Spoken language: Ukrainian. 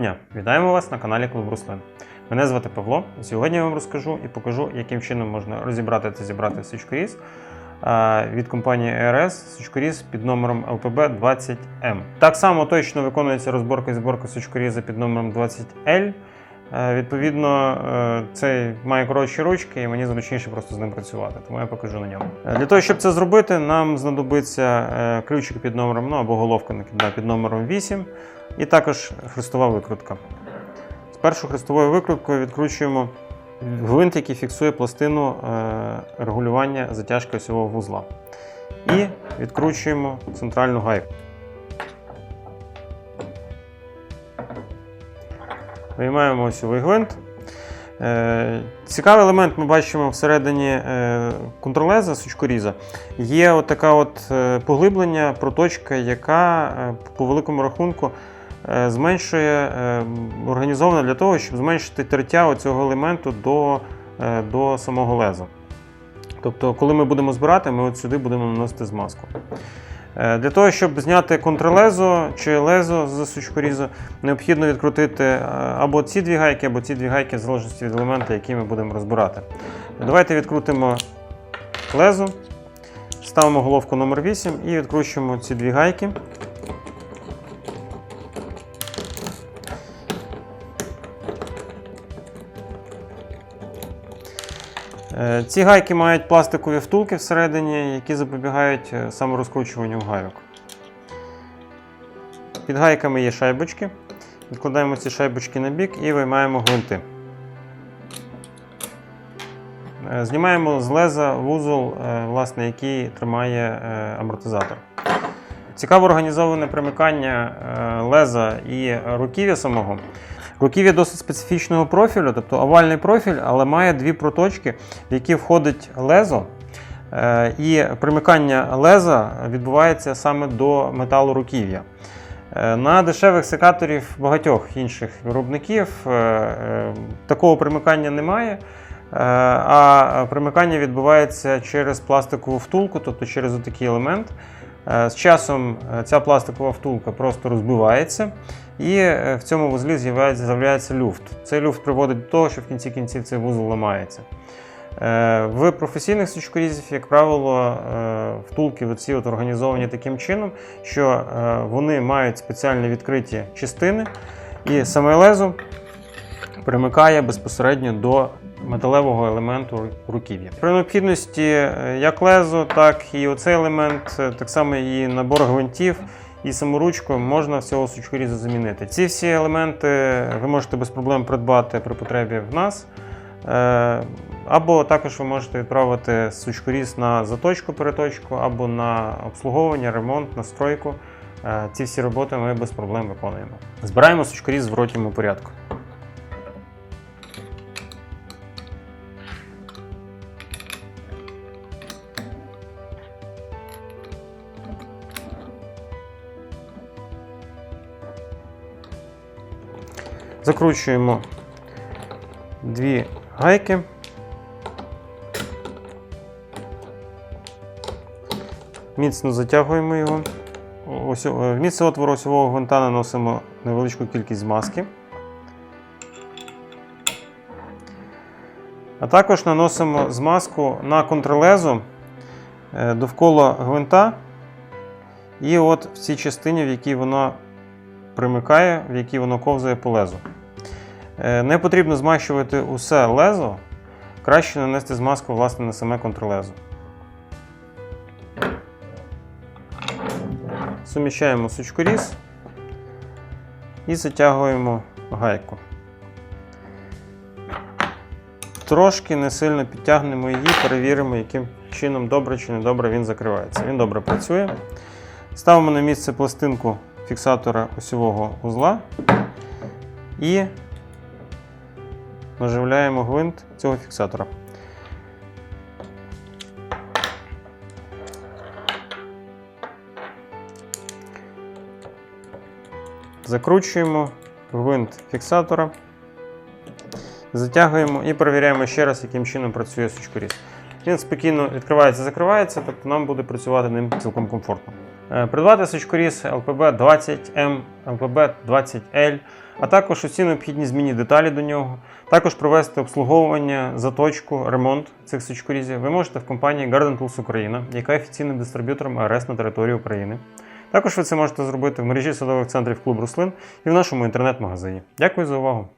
дня! Вітаємо вас на каналі Клуб Руслин. Мене звати Павло. Сьогодні я вам розкажу і покажу, яким чином можна розібрати та зібрати сучкоріз а, від компанії ERS сучкоріз під номером LPB 20M. Так само точно виконується розборка і зборка сучкоріза під номером 20L. Е, Відповідно, е, цей має коротші ручки, і мені зручніше просто з ним працювати, тому я покажу на ньому. Е, Для того, щоб це зробити, нам знадобиться ключик під номером, ну або головка накидна під номером 8, і також хрестова викрутка. Спершу хрестовою викруткою відкручуємо гвинт, який фіксує пластину регулювання затяжки осьового вузла. І відкручуємо центральну гайку. Виймаємо осьовий гвинт. Е, Цікавий елемент ми бачимо всередині е, контролеза сучкоріза. Є от така от е, поглиблення, проточка, яка по великому рахунку зменшує, організована для того, щоб зменшити тертя цього елементу до, до самого леза. Тобто, коли ми будемо збирати, ми от сюди будемо наносити змазку. Е, Для того, щоб зняти контрлезо чи лезо з сучкорізу, необхідно відкрутити е, або ці дві гайки, або ці дві гайки, в залежності від елемента, який ми будемо розбирати. Давайте відкрутимо лезо, ставимо головку номер 8 і відкручуємо ці дві гайки. Ці гайки мають пластикові втулки всередині, які запобігають е, саморозкручуванню гайок. Під гайками є шайбочки. Відкладаємо ці шайбочки на бік і виймаємо гвинти. Е, Знімаємо з леза вузол, е, власне, який тримає е, амортизатор. Цікаво організоване примикання е, леза і руків'я самого. Руків'я досить специфічного профілю, тобто овальний профіль, але має дві проточки, в які входить лезо. Е, І примикання леза відбувається саме до металу руків'я. Е, На дешевих секаторів багатьох інших виробників е, такого примикання немає. А примикання відбувається через пластикову втулку, тобто через отакий елемент. Е, З часом е, ця пластикова втулка просто розбивається, і е, в цьому вузлі з'являється, люфт. Цей люфт приводить до того, що в кінці кінців цей вузол ламається. В професійних сучкорізів, як правило, втулки оці от організовані таким чином, що вони мають спеціальні відкриті частини, і саме лезо примикає безпосередньо до металевого елементу руків'я. При необхідності е, як лезо, так і оцей елемент, е, так само і набор гвинтів. І саморучку можна всього сучкорізу замінити. Ці всі елементи ви можете без проблем придбати при потребі в нас. Е, Або також ви можете відправити сучкоріз на заточку, переточку, або на обслуговування, ремонт, настройку. Ці всі роботи ми без проблем виконуємо. Збираємо сучкоріз в зворотньому порядку. Закручуємо дві гайки. Міцно затягуємо його. Ось, е, в місце отвору осьового гвинта наносимо невеличку кількість змазки. А також наносимо змазку на контрлезо е, довкола гвинта. І от в цій частині, в якій воно примикає, в якій воно ковзає по лезу. Е, Не потрібно змащувати усе лезо, краще нанести змазку власне на саме контрлезо. Суміщаємо сучкоріз і затягуємо гайку. Трошки не сильно підтягнемо її, перевіримо, яким чином добре чи не добре він закривається. Він добре працює. Ставимо на місце пластинку фіксатора осьового узла і наживляємо гвинт цього фіксатора. Закручуємо гвинт фіксатора, затягуємо і перевіряємо ще раз, яким чином працює сучкоріз. Він спокійно відкривається, закривається, тобто нам буде працювати ним цілком комфортно. Е, Придбати сучкоріз LPB 20M, LPB 20L, а також усі необхідні змінні деталі до нього. Також провести обслуговування, заточку, ремонт цих сучкорізів ви можете в компанії Garden Tools Україна, яка є офіційним дистриб'ютором АРС на території України. Також ви це можете зробити в мережі садових центрів клуб Руслин і в нашому інтернет-магазині. Дякую за увагу!